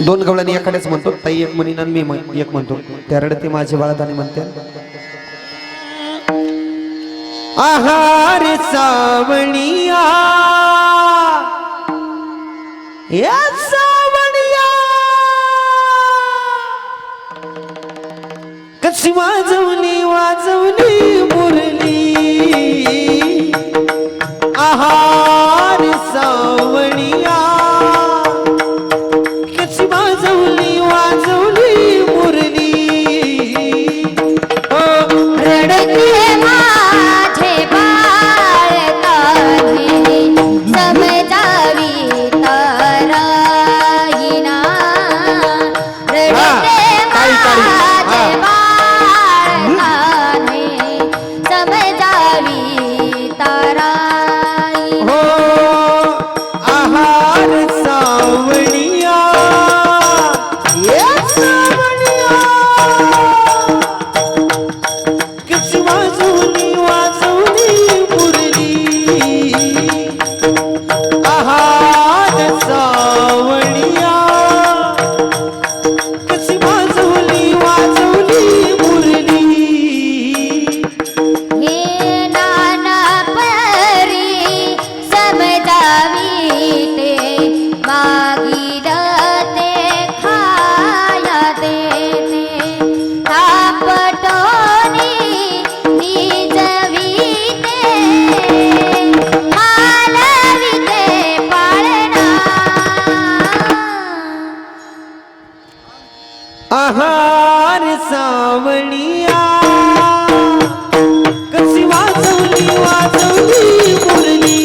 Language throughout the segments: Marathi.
दोन गवळ्यांनी एखाद्याच म्हणतो ताई एक म्हणी ना मी एक म्हणतो. त्या रडते माझे बाळदाने म्हणते आहार सावणिया सावणिया कशी वाजवणी वाजवणी मुरली. आहार सावणिया कशी वाचवली वाचवली मुरली.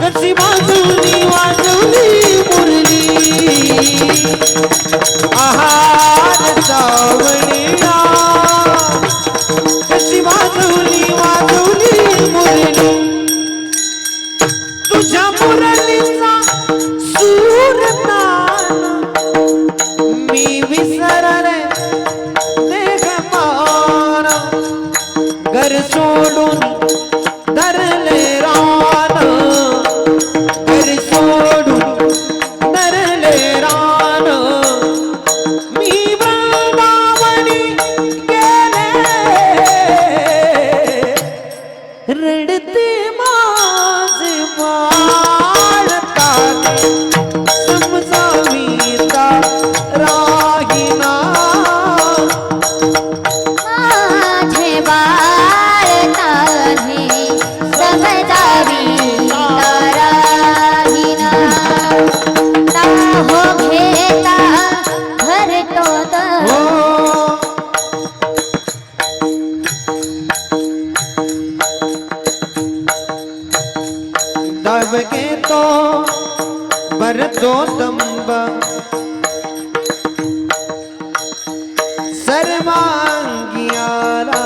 कशी वाजवली वाजवली मुरली. आहार सावणी எடுத்து विमृतोदम्ब सर्वाङ्गियारा